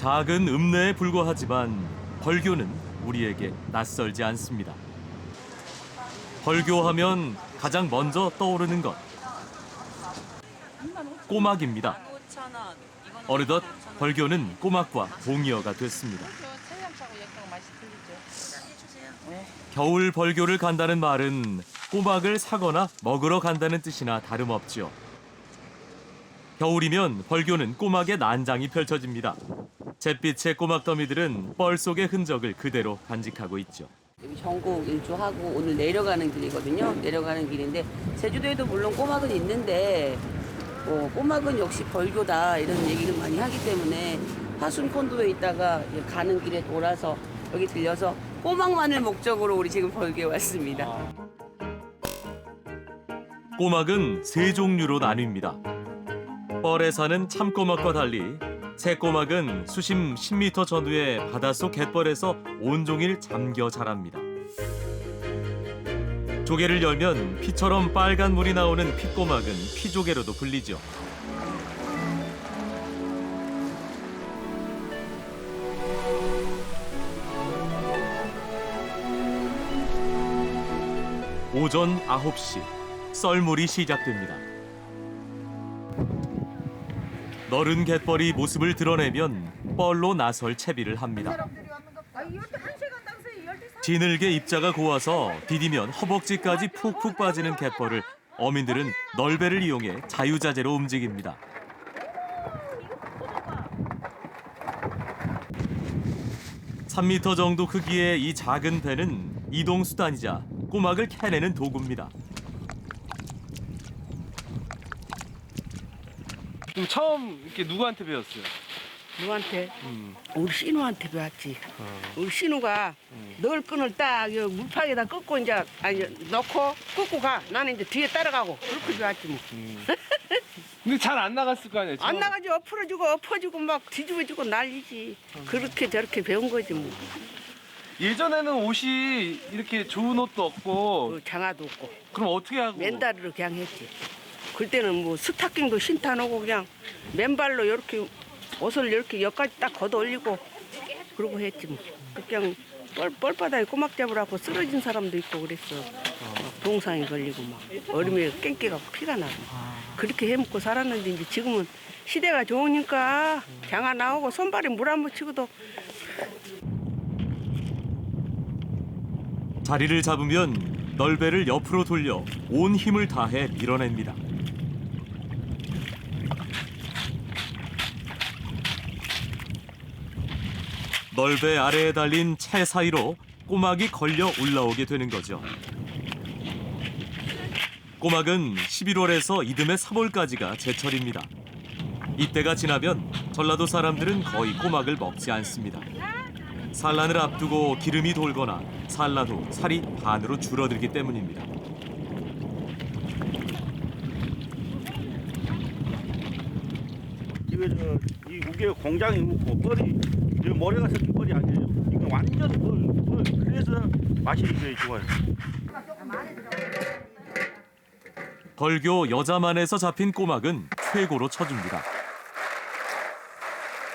작은 읍내에 불과하지만 벌교는 우리에게 낯설지 않습니다. 벌교하면 가장 먼저 떠오르는 것 꼬막입니다. 어느덧 벌교는 꼬막과 동의어가 됐습니다. 겨울 벌교를 간다는 말은 꼬막을 사거나 먹으러 간다는 뜻이나 다름없죠. 겨울이면 벌교는 꼬막의 난장이 펼쳐집니다. 잿빛의 꼬막 더미들은 뻘 속의 흔적을 그대로 간직하고 있죠. 전국 일주하고 오늘 내려가는 길이거든요. 내려가는 길인데 제주도에도 물론 꼬막은 있는데 어, 꼬막은 역시 벌교다 이런 얘기를 많이 하기 때문에 화순 콘도에 있다가 가는 길에 돌아서 여기 들려서 꼬막만을 목적으로 우리 지금 벌교에 왔습니다. 꼬막은 세 종류로 나뉩니다. 뻘에 사는 참꼬막과 달리 새꼬막은 수심 10m 전후의 바닷속 갯벌에서 온종일 잠겨 자랍니다. 조개를 열면 피처럼 빨간 물이 나오는 핏꼬막은 피조개로도 불리죠. 오전 9시 썰물이 시작됩니다. 너른 갯벌이 모습을 드러내면 뻘로 나설 채비를 합니다. 지늘게 입자가 고와서 디디면 허벅지까지 푹푹 빠지는 갯벌을 어민들은 널배를 이용해 자유자재로 움직입니다. (3m) 정도 크기의 이 작은 배는 이동 수단이자 꼬막을 캐내는 도구입니다. 그럼 처음 이렇게 누구한테 배웠어요? 누구한테? 음. 우리 신우한테 배웠지. 우리 신우가 널 끈을 딱 여기 물팍에다 꺾고 이제 아니 넣고 꺾고 가. 나는 이제 뒤에 따라가고 그렇게 배웠지 뭐. 근데 잘 안 나갔을 거 아니에요? 안 처음? 나가지 엎어지고 엎어지고 막 뒤집어지고 난리지. 그렇게 저렇게 배운 거지 뭐. 예전에는 옷이 이렇게 좋은 옷도 없고 그 장화도 없고 그럼 어떻게 하고? 맨다리로 그냥 했지. 그때는 뭐 스타킹도 신타 놓고 그냥 맨발로 이렇게 옷을 이렇게 여기까지 딱 걷어 올리고 그러고 했지 뭐. 그냥 뻘, 뻘바닥에 꼬막 잡으라고 쓰러진 사람도 있고 그랬어. 막 동상이 걸리고 막 얼음에 깽깨갖고 피가 나고 그렇게 해먹고 살았는데 이제 지금은 시대가 좋으니까 장화 나오고 손발에 물한 묻히고도 자리를 잡으면 널배를 옆으로 돌려 온 힘을 다해 밀어냅니다. 널배 아래에 달린 채 사이로 꼬막이 걸려 올라오게 되는 거죠. 꼬막은 11월에서 이듬해 3월까지가 제철입니다. 이때가 지나면 전라도 사람들은 거의 꼬막을 먹지 않습니다. 산란을 앞두고 기름이 돌거나 산란 후 살이 반으로 줄어들기 때문입니다. 집에 저이 우개 공장이 있고 뻘이 이 모래가 섞인 뻘이 아니에요. 이거 완전 뻘, 뻘. 그래서 맛이 굉장히 좋아요. 벌교 여자만에서 잡힌 꼬막은 최고로 쳐줍니다.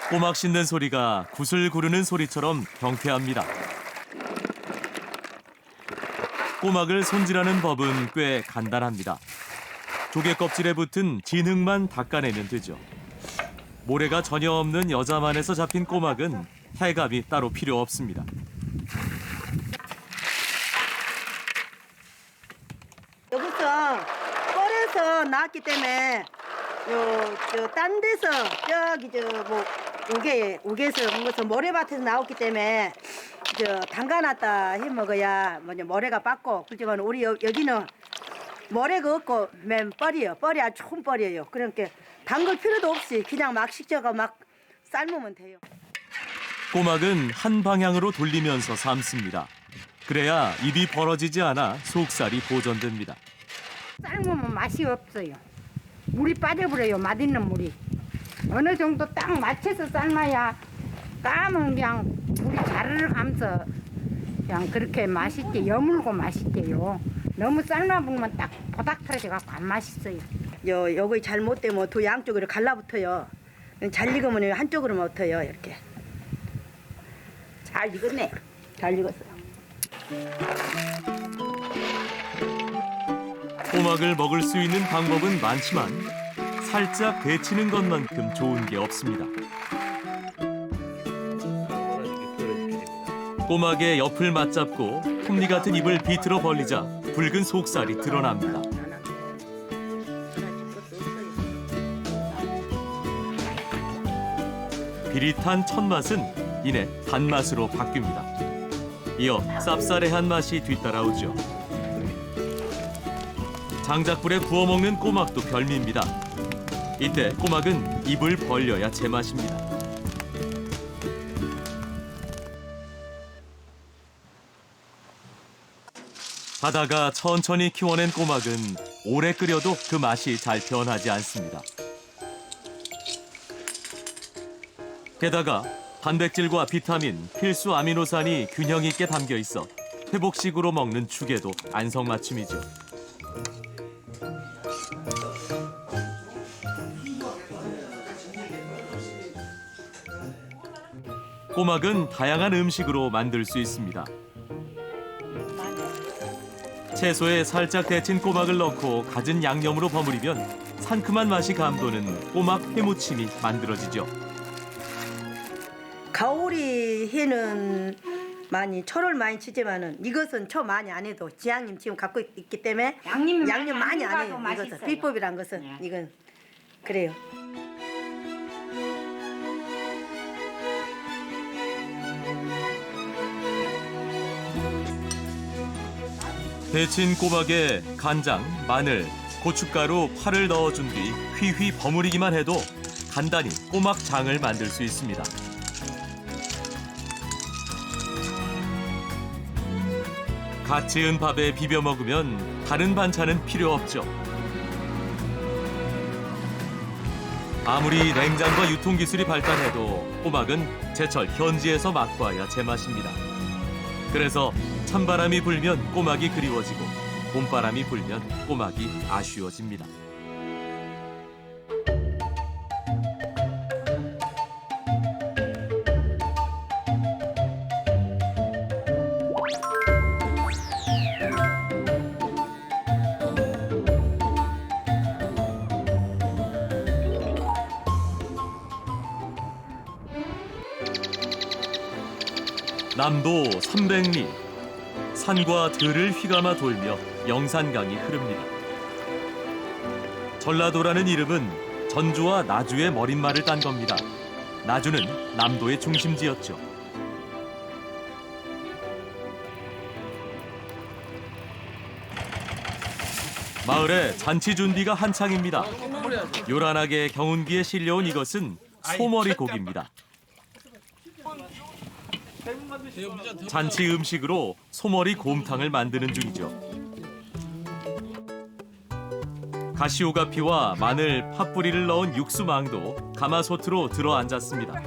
꼬막 씹는 소리가 구슬 구르는 소리처럼 경쾌합니다. 꼬막을 손질하는 법은 꽤 간단합니다. 조개 껍질에 붙은 진흙만 닦아내면 되죠. 모래가 전혀 없는 여자만에서 잡힌 꼬막은 해감이 따로 필요 없습니다. 여기서 뻘에서 나왔기 때문에 요저딴 데서 저기 저뭐 우개 우개에서 무서 모래밭에서 나왔기 때문에 저 담가놨다 해 먹어야 뭐냐 모래가 빠고 그렇지만 우리 여, 여기는 모래가 없고 맨 뻘이요 뻘이 아주 좋은 뻘이에요 그러니까 담글 필요도 없이 그냥 막 식혀가 막 삶으면 돼요. 꼬막은 한 방향으로 돌리면서 삶습니다. 그래야 입이 벌어지지 않아 속살이 보존됩니다. 삶으면 맛이 없어요. 물이 빠져버려요. 맛있는 물이. 어느 정도 딱 맞춰서 삶아야 까면 그냥 물이 자르르 가면서 그냥 그렇게 맛있게 여물고 맛있게요. 너무 삶아보면 딱 보닥 터져갖고 안 맛있어요. 요 요거 잘못되면 두 양쪽으로 갈라붙어요. 잘 익으면 한쪽으로만 붙어요 이렇게. 잘 익었네. 잘 익었어. 꼬막을 먹을 수 있는 방법은 많지만 살짝 데치는 것만큼 좋은 게 없습니다. 꼬막의 옆을 맞잡고 톱니 같은 입을 비틀어 벌리자 붉은 속살이 드러납니다. 비릿한 첫 맛은 이내 단맛으로 바뀝니다. 이어 쌉싸래한 맛이 뒤따라오죠. 장작불에 구워 먹는 꼬막도 별미입니다. 이때 꼬막은 입을 벌려야 제맛입니다. 하다가 천천히 키워낸 꼬막은 오래 끓여도 그 맛이 잘 변하지 않습니다. 게다가 단백질과 비타민, 필수 아미노산이 균형 있게 담겨 있어 회복식으로 먹는 죽에도 안성맞춤이죠. 꼬막은 다양한 음식으로 만들 수 있습니다. 채소에 살짝 데친 꼬막을 넣고 갖은 양념으로 버무리면 상큼한 맛이 감도는 꼬막 회무침이 만들어지죠. 가오리 해는 많이 초를 많이 치지만은 이것은 초 많이 안 해도 지향님 지금 갖고 있- 있기 때문에 양념이 양념 많이 안 해요. 이것은 맛있어요. 비법이란 것은 네. 이건 그래요. 데친 꼬막에 간장, 마늘, 고춧가루, 파를 넣어준 뒤 휘휘 버무리기만 해도 간단히 꼬막 장을 만들 수 있습니다. 갓 지은 밥에 비벼 먹으면 다른 반찬은 필요 없죠. 아무리 냉장과 유통 기술이 발달해도 꼬막은 제철 현지에서 맛봐야 제맛입니다. 그래서 찬바람이 불면 꼬막이 그리워지고 봄바람이 불면 꼬막이 아쉬워집니다. 남도 300리 산과 들을 휘감아 돌며 영산강이 흐릅니다. 전라도라는 이름은 전주와 나주의 머릿말을 딴 겁니다. 나주는 남도의 중심지였죠. 마을에 잔치 준비가 한창입니다. 요란하게 경운기에 실려온 이것은 소머리 고기입니다. 잔치 음식으로 소머리 곰탕을 만드는 중이죠. 가시오가피와 마늘, 팥뿌리를 넣은 육수망도 가마솥으로 들어앉았습니다.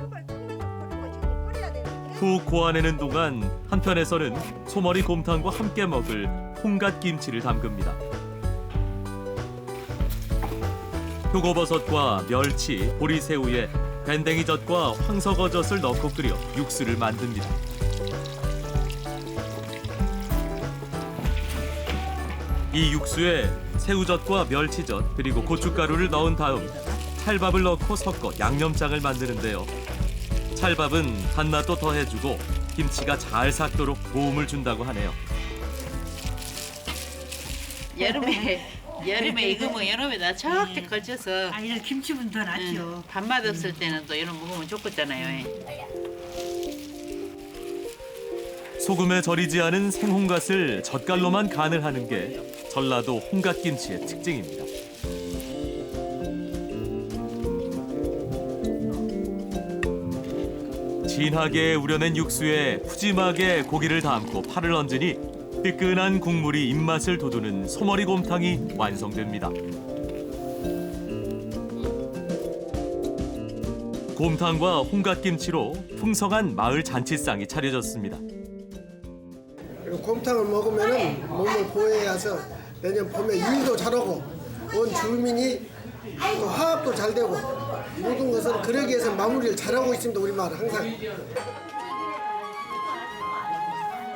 푹 고아내는 동안 한편에서는 소머리 곰탕과 함께 먹을 홍갓김치를 담급니다. 표고버섯과 멸치, 보리새우에 밴댕이젓과 황석어젓을 넣고 끓여 육수를 만듭니다. 이 육수에 새우젓과 멸치젓 그리고 고춧가루를 넣은 다음 찰밥을 넣고 섞어 양념장을 만드는데요. 찰밥은 단맛도 더해주고 김치가 잘 삭도록 도움을 준다고 하네요. 여름에 여름에 이거 뭐 여름에다 척척 걸쳐서 아, 이런 김치분 더 낫죠. 응, 밥맛 없을 때는 또 이런 거 먹으면 좋겠잖아요. 소금에 절이지 않은 생홍갓을 젓갈로만 간을 하는 게 전라도 홍갓김치의 특징입니다. 진하게 우려낸 육수에 푸짐하게 고기를 담고 파를 얹으니 뜨끈한 국물이 입맛을 돋우는 소머리 곰탕이 완성됩니다. 곰탕과 홍갓김치로 풍성한 마을 잔치상이 차려졌습니다. 그리고 곰탕을 먹으면 몸을 보호해서 내년 봄에 일도 잘하고 온 주민이 또 화합도 잘 되고 모든 것은 그러기 위해서 마무리를 잘하고 있습니다 우리 마을 항상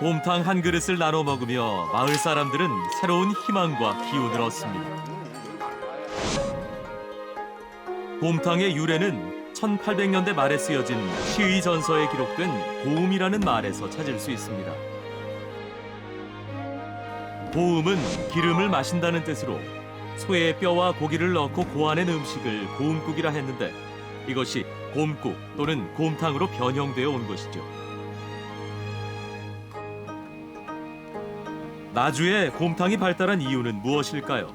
곰탕 한 그릇을 나눠 먹으며 마을 사람들은 새로운 희망과 기운을 얻습니다. 곰탕의 유래는 1800년대 말에 쓰여진 시의 전서에 기록된 고음이라는 말에서 찾을 수 있습니다. 고음은 기름을 마신다는 뜻으로 소의 뼈와 고기를 넣고 고아낸 음식을 고음국이라 했는데 이것이 곰국 또는 곰탕으로 변형되어 온 것이죠. 나주에 곰탕이 발달한 이유는 무엇일까요?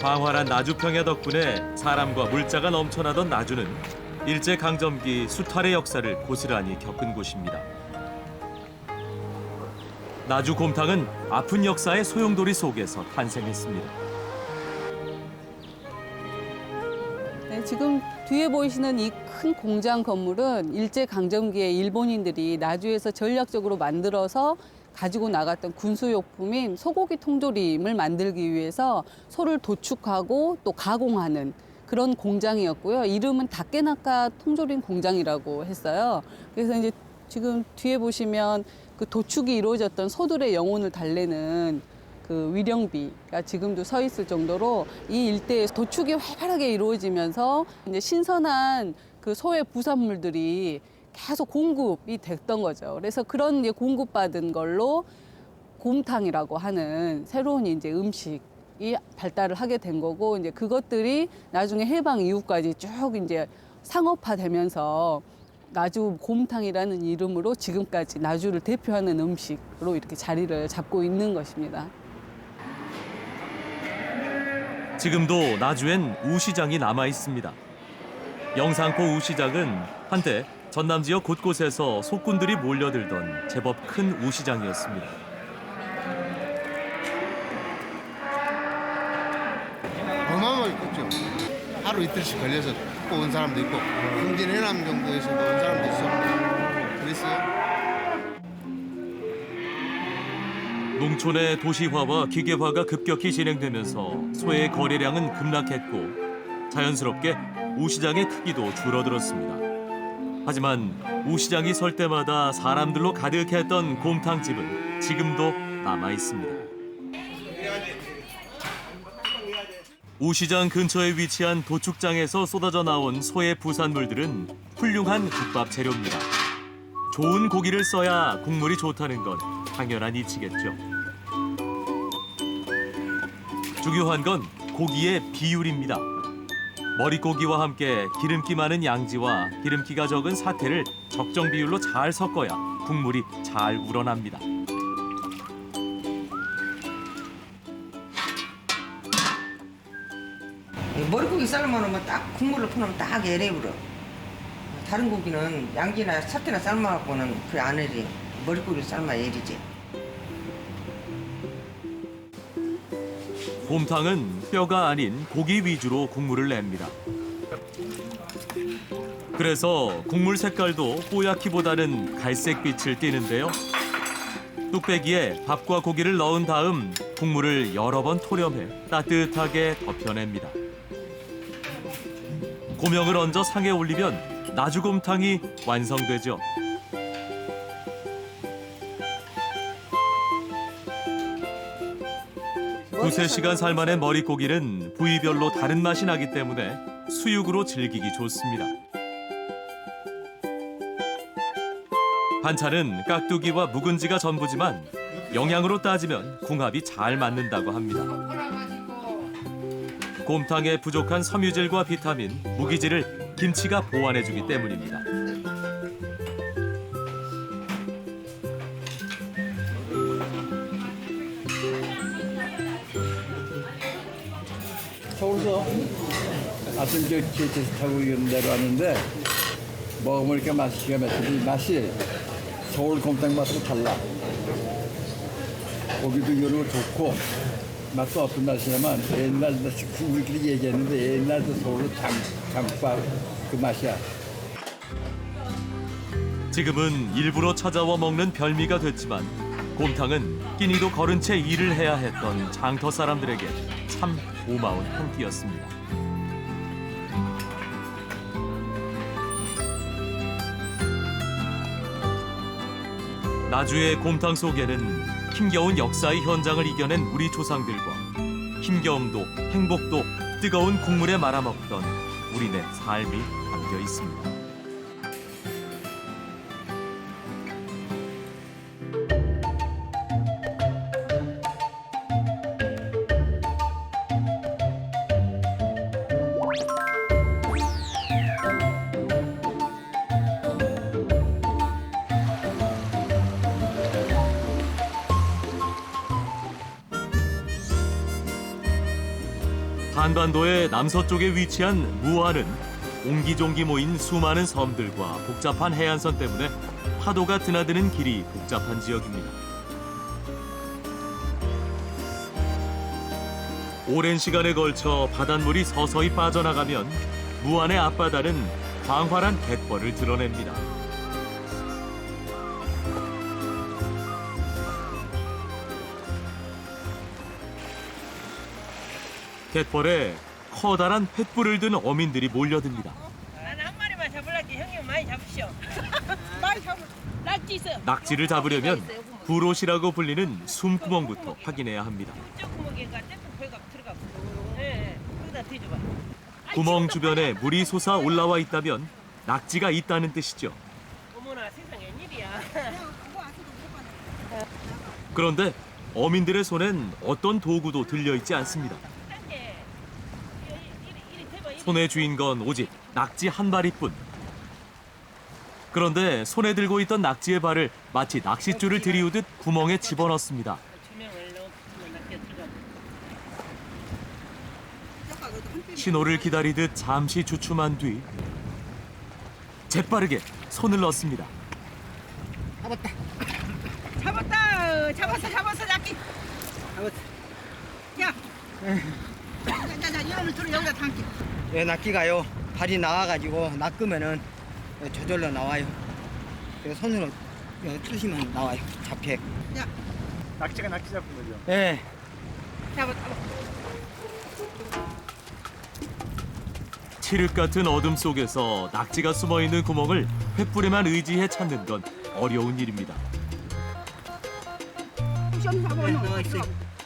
광활한 나주 평야 덕분에 사람과 물자가 넘쳐나던 나주는 일제 강점기 수탈의 역사를 고스란히 겪은 곳입니다. 나주 곰탕은 아픈 역사의 소용돌이 속에서 탄생했습니다. 네, 지금 뒤에 보이시는 이 큰 공장 건물은 일제 강점기에 일본인들이 나주에서 전략적으로 만들어서 가지고 나갔던 군수용품인 소고기 통조림을 만들기 위해서 소를 도축하고 또 가공하는 그런 공장이었고요. 이름은 다케나카 통조림 공장이라고 했어요. 그래서 이제 지금 뒤에 보시면 그 도축이 이루어졌던 소들의 영혼을 달래는 그 위령비가 지금도 서 있을 정도로 이 일대에 도축이 활발하게 이루어지면서 이제 신선한 그 소의 부산물들이 계속 공급이 됐던 거죠. 그래서 그런 이제 공급받은 걸로 곰탕이라고 하는 새로운 이제 음식 이 발달을 하게 된 거고 이제 그것들이 나중에 해방 이후까지 쭉 이제 상업화되면서 나주 곰탕이라는 이름으로 지금까지 나주를 대표하는 음식으로 이렇게 자리를 잡고 있는 것입니다. 지금도 나주엔 우시장이 남아 있습니다. 영상포 우시장은 한때 전남 지역 곳곳에서 소꾼들이 몰려들던 제법 큰 우시장이었습니다. 어마어마하게 컸죠. 하루 이틀씩 걸려서 또온 사람도 있고 흥진 해남 정도에서도 온 사람도 있었고 그랬어요. 농촌의 도시화와 기계화가 급격히 진행되면서 소의 거래량은 급락했고 자연스럽게 우시장의 크기도 줄어들었습니다. 하지만 우시장이 설 때마다 사람들로 가득했던 곰탕집은 지금도 남아 있습니다. 우시장 근처에 위치한 도축장에서 쏟아져 나온 소의 부산물들은 훌륭한 국밥 재료입니다. 좋은 고기를 써야 국물이 좋다는 건 당연한 이치겠죠. 중요한 건 고기의 비율입니다. 머릿고기와 함께 기름기 많은 양지와 기름기가 적은 사태를 적정 비율로 잘 섞어야 국물이 잘 우러납니다. 머릿고기 삶아놓으면 뭐딱 국물을 퍼놓으면 딱 애래버려. 다른 고기는 양지나 사태나 삶아갖고는 그래 안 애리. 머릿고기를 삶아야 애리지. 곰탕은 뼈가 아닌 고기 위주로 국물을 냅니다. 그래서 국물 색깔도 뽀얗기보다는 갈색빛을 띠는데요. 뚝배기에 밥과 고기를 넣은 다음 국물을 여러 번 토렴해 따뜻하게 덮여냅니다. 고명을 얹어 상에 올리면 나주곰탕이 완성되죠. 두세 시간 삶아낸 머릿고기는 부위별로 다른 맛이 나기 때문에 수육으로 즐기기 좋습니다. 반찬은 깍두기와 묵은지가 전부지만 영양으로 따지면 궁합이 잘 맞는다고 합니다. 곰탕에 부족한 섬유질과 비타민, 무기질을 김치가 보완해주기 때문입니다. 아침 저 KTX 타고 이런 내려왔는데 먹으면 이렇게 맛이 기가 막히지 맛이 서울 곰탕 맛하고 달라 고기도 이런 거 좋고 맛도 어떤 맛이냐면 옛날 우리끼리 얘기했는데 옛날 그 서울 장, 장밥 그 맛이야 지금은 일부러 찾아와 먹는 별미가 됐지만 곰탕은 끼니도 거른 채 일을 해야 했던 장터 사람들에게 참 고마운 한 끼였습니다. 나주의 곰탕 속에는 힘겨운 역사의 현장을 이겨낸 우리 조상들과 힘겨움도 행복도 뜨거운 국물에 말아먹던 우리네 삶이 담겨 있습니다. 한반도의 남서쪽에 위치한 무안은 옹기종기 모인 수많은 섬들과 복잡한 해안선 때문에 파도가 드나드는 길이 복잡한 지역입니다. 오랜 시간에 걸쳐 바닷물이 서서히 빠져나가면 무안의 앞바다는 광활한 갯벌을 드러냅니다. 갯벌에 커다란 횃불을 든 어민들이 몰려듭니다. 난한 마리만 잡으려게 형님 많이 잡으시오. 많이 잡을. 낙지 있어요. 낙지를 잡으려면 부롯이라고 불리는 숨구멍부터 확인해야 합니다. 들어가고. 예. 구멍 주변에 물이 솟아 올라와 있다면 낙지가 있다는 뜻이죠. 어머나 세상에 웬일이야. 그런데 어민들의 손엔 어떤 도구도 들려 있지 않습니다. 손에 쥐인 건 오직 낙지 한 마리뿐. 그런데 손에 들고 있던 낙지의 발을 마치 낚싯줄을 들이우듯 구멍에 집어넣습니다. 신호를 기다리듯 잠시 주춤한 뒤 재빠르게 손을 넣습니다. 잡았다. 잡았어, 잡았어, 낙지. 잡았어. 야. 자, 자, 자, 이놈을 들어 여기다 담기. 예, 낚기가요 발이 나와가지고 낚으면은 저절로 나와요. 그래서 손으로 어, 뜨시면 나와요. 잡혀. 낙지가 낙지 잡은 거죠. 예. 잡아, 잡아. 칠흑 같은 어둠 속에서 낙지가 숨어 있는 구멍을 횃불에만 의지해 찾는 건 어려운 일입니다.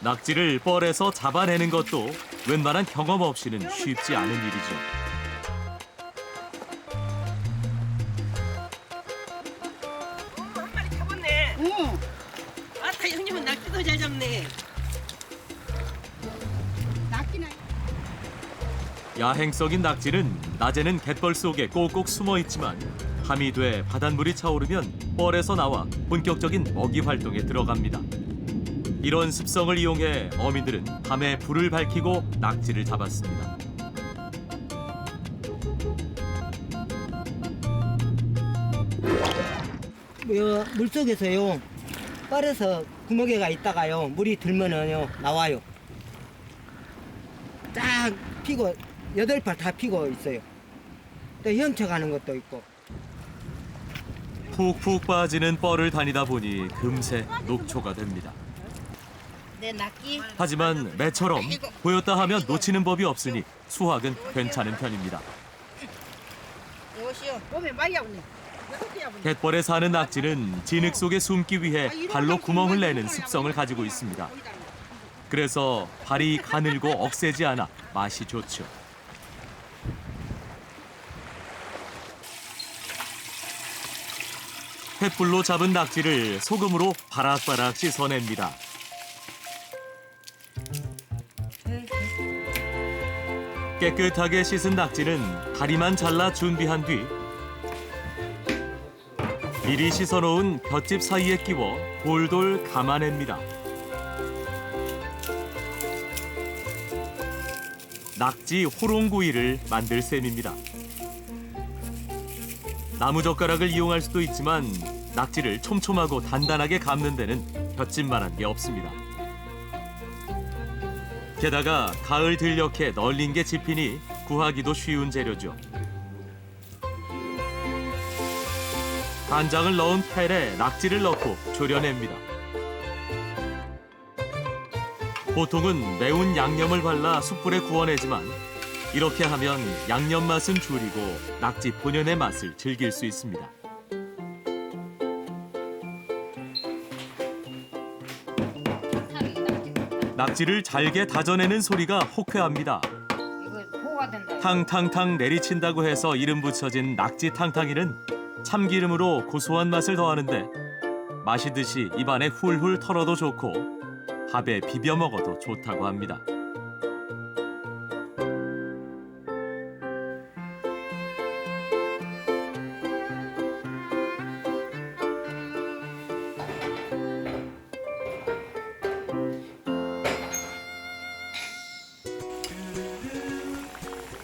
낙지를 뻘에서 잡아내는 것도 웬만한 경험 없이는 쉽지 않은 일이죠. 한 마리 잡았네. 응. 아따, 형님은 낙지도 잘 잡네. 낙지는 야행성인 낙지는 낮에는 갯벌 속에 꼭꼭 숨어 있지만 밤이 돼 바닷물이 차오르면 뻘에서 나와 본격적인 먹이 활동에 들어갑니다. 이런 습성을 이용해 어민들은 밤에 불을 밝히고 낙지를 잡았습니다. 어, 물 속에서요. 뻘에서 구멍에가 있다가요. 물이 들면은요 나와요. 쫙 피고 여덟 팔 다 피고 있어요. 또 헤엄쳐가는 것도 있고. 푹푹 빠지는 뻘을 다니다 보니 금세 녹초가 됩니다. 내. 하지만 매처럼 보였다 하면 놓치는 법이 없으니 수확은 괜찮은 편입니다. 몸에 많이. 갯벌에 사는 낙지는 진흙 속에 숨기 위해 발로 구멍을 내는 습성을 가지고 있습니다. 그래서 발이 가늘고 억세지 않아 맛이 좋죠. 횃불로 잡은 낙지를 소금으로 바락바락 씻어냅니다. 깨끗하게 씻은 낙지는 다리만 잘라 준비한 뒤 미리 씻어놓은 볏짚 사이에 끼워 돌돌 감아냅니다. 낙지 호롱구이를 만들 셈입니다. 나무젓가락을 이용할 수도 있지만 낙지를 촘촘하고 단단하게 감는 데는 볏짚만한 게 없습니다. 게다가 가을 들녘에 널린 게 짚히니 구하기도 쉬운 재료죠. 간장을 넣은 팬에 낙지를 넣고 졸여냅니다. 보통은 매운 양념을 발라 숯불에 구워내지만 이렇게 하면 양념 맛은 줄이고 낙지 본연의 맛을 즐길 수 있습니다. 낙지를 잘게 다져내는 소리가 호쾌합니다. 이거 포가 된다. 탕탕탕 내리친다고 해서 이름 붙여진 낙지 탕탕이는 참기름으로 고소한 맛을 더하는데 마시듯이 입안에 훌훌 털어도 좋고 밥에 비벼 먹어도 좋다고 합니다.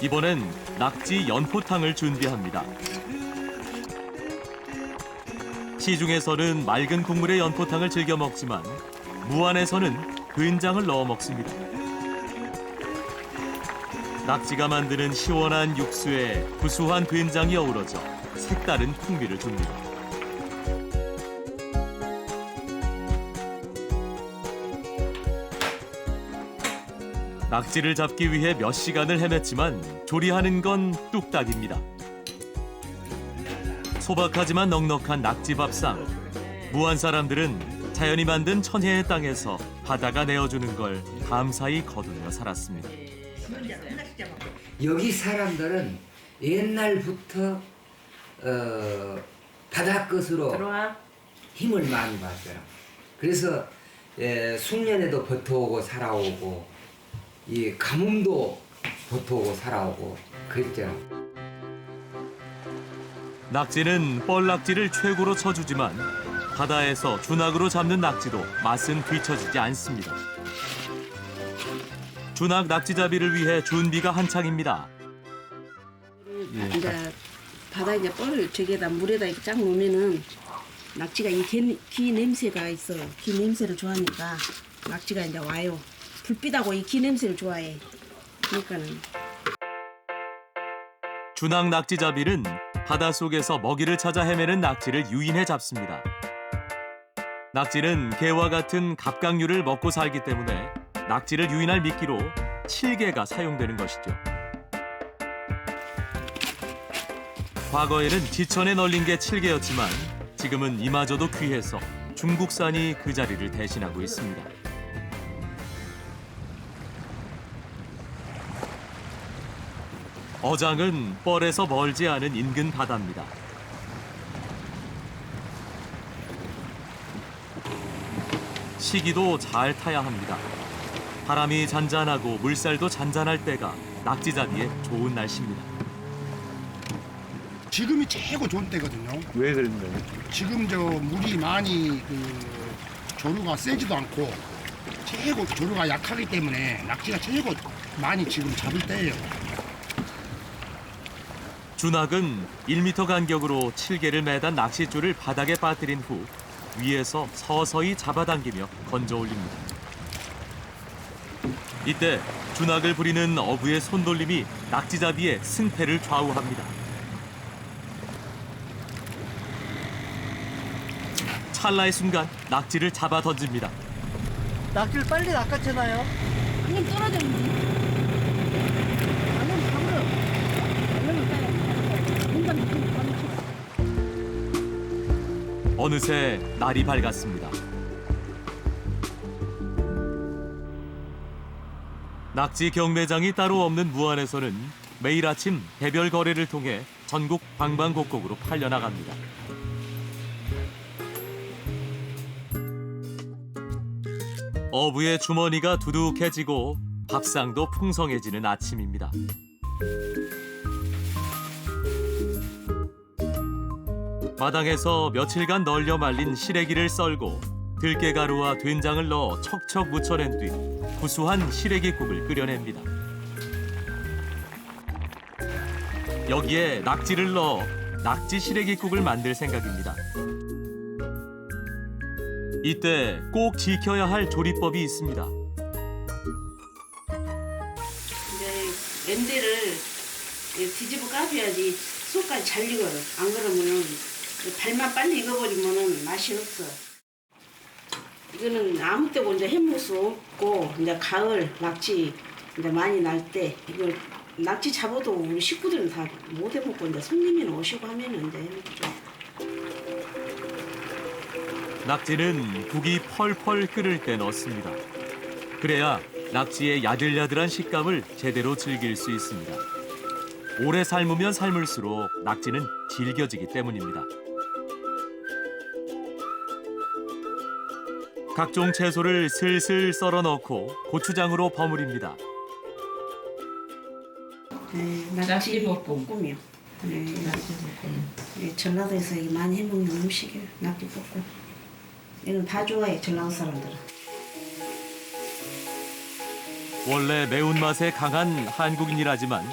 이번엔 낙지 연포탕을 준비합니다. 시중에서는 맑은 국물의 연포탕을 즐겨 먹지만 무안에서는 된장을 넣어 먹습니다. 낙지가 만드는 시원한 육수에 구수한 된장이 어우러져 색다른 풍미를 줍니다. 낙지를 잡기 위해 몇 시간을 헤맸지만 조리하는 건 뚝딱입니다. 소박하지만 넉넉한 낙지 밥상. 무안 사람들은 자연이 만든 천혜의 땅에서 바다가 내어주는 걸 감사히 거두며 살았습니다. 여기 사람들은 옛날부터 어, 바다 끝으로 힘을 많이 받더라. 그래서 예, 숙련에도 버텨오고 살아오고 이 가뭄도 버텨오고 살아오고 그랬잖아. 낙지는 뻘낙지를 최고로 쳐주지만 바다에서 준악으로 잡는 낙지도 맛은 뒤처지지 않습니다. 준악 낙지잡이를 위해 준비가 한창입니다. 이제 바다 이제 뻘을 저기에다 물에다 이렇게 쫙 놓으면은 낙지가 이 기, 기 냄새가 있어. 기 냄새를 좋아하니까 낙지가 이제 와요. 불빛하고 이 기 냄새를 좋아해. 그러니까는 준악 낙지잡이는 바닷속에서 먹이를 찾아 헤매는 낙지를 유인해 잡습니다. 낙지는 개와 같은 갑각류를 먹고 살기 때문에 낙지를 유인할 미끼로 칠개가 사용되는 것이죠. 과거에는 지천에 널린 게 칠개였지만 지금은 이마저도 귀해서 중국산이 그 자리를 대신하고 있습니다. 어장은 뻘에서 멀지 않은 인근 바다입니다. 시기도 잘 타야 합니다. 바람이 잔잔하고 물살도 잔잔할 때가 낙지잡이에 좋은 날씨입니다. 지금이 최고 좋은 때거든요. 왜 그런가요? 지금 저 물이 많이 그 조류가 세지도 않고 최고 조류가 약하기 때문에 낙지가 최고 많이 지금 잡을 때예요. 준학은 1m 간격으로 7개를 매단 낚싯줄을 바닥에 빠뜨린 후 위에서 서서히 잡아당기며 건져 올립니다. 이때 준학을 부리는 어부의 손돌림이 낙지잡이의 승패를 좌우합니다. 찰나의 순간 낙지를 잡아 던집니다. 낙지를 빨리 낚아채나요? 그냥 떨어져. 어느새 날이 밝았습니다. 낙지 경매장이 따로 없는 무안에서는 매일 아침 개별 거래를 통해 전국 방방곡곡으로 팔려나갑니다. 어부의 주머니가 두둑해지고 밥상도 풍성해지는 아침입니다. 마당에서 며칠간 널려 말린 시래기를 썰고 들깨가루와 된장을 넣어 척척 무쳐낸 뒤 구수한 시래기국을 끓여냅니다. 여기에 낙지를 넣어 낙지 시래기국을 만들 생각입니다. 이때 꼭 지켜야 할 조리법이 있습니다. 이제 렌대를 뒤집어 까줘야지 속까지 잘 익어요. 안 그러면은 발만 빨리 익어버리면은 맛이 없어. 이거는 아무 때고 이제 해먹을 수 없고 이제 가을 낙지 이제 많이 날 때 이걸 낙지 잡아도 우리 식구들은 다 못 해먹고 이제 손님이 오시고 하면은 이제 해먹죠. 낙지는 국이 펄펄 끓을 때 넣습니다. 그래야 낙지의 야들야들한 식감을 제대로 즐길 수 있습니다. 오래 삶으면 삶을수록 낙지는 질겨지기 때문입니다. 각종 채소를 슬슬 썰어 넣고 고추장으로 버무립니다. 네, 낙지 볶음이요. 네, 네, 전라도에서 이 많이 해먹는 음식이에요. 낙지 볶음. 이건 다 좋아해 전라도 사람들은. 원래 매운맛에 강한 한국인이라지만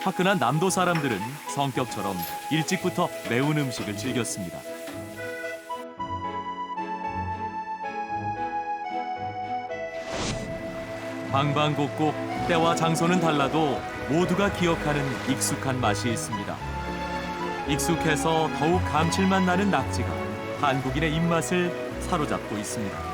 화끈한 남도 사람들은 성격처럼 일찍부터 매운 음식을 즐겼습니다. 방방곡곡 때와 장소는 달라도 모두가 기억하는 익숙한 맛이 있습니다. 익숙해서 더욱 감칠맛 나는 낙지가 한국인의 입맛을 사로잡고 있습니다.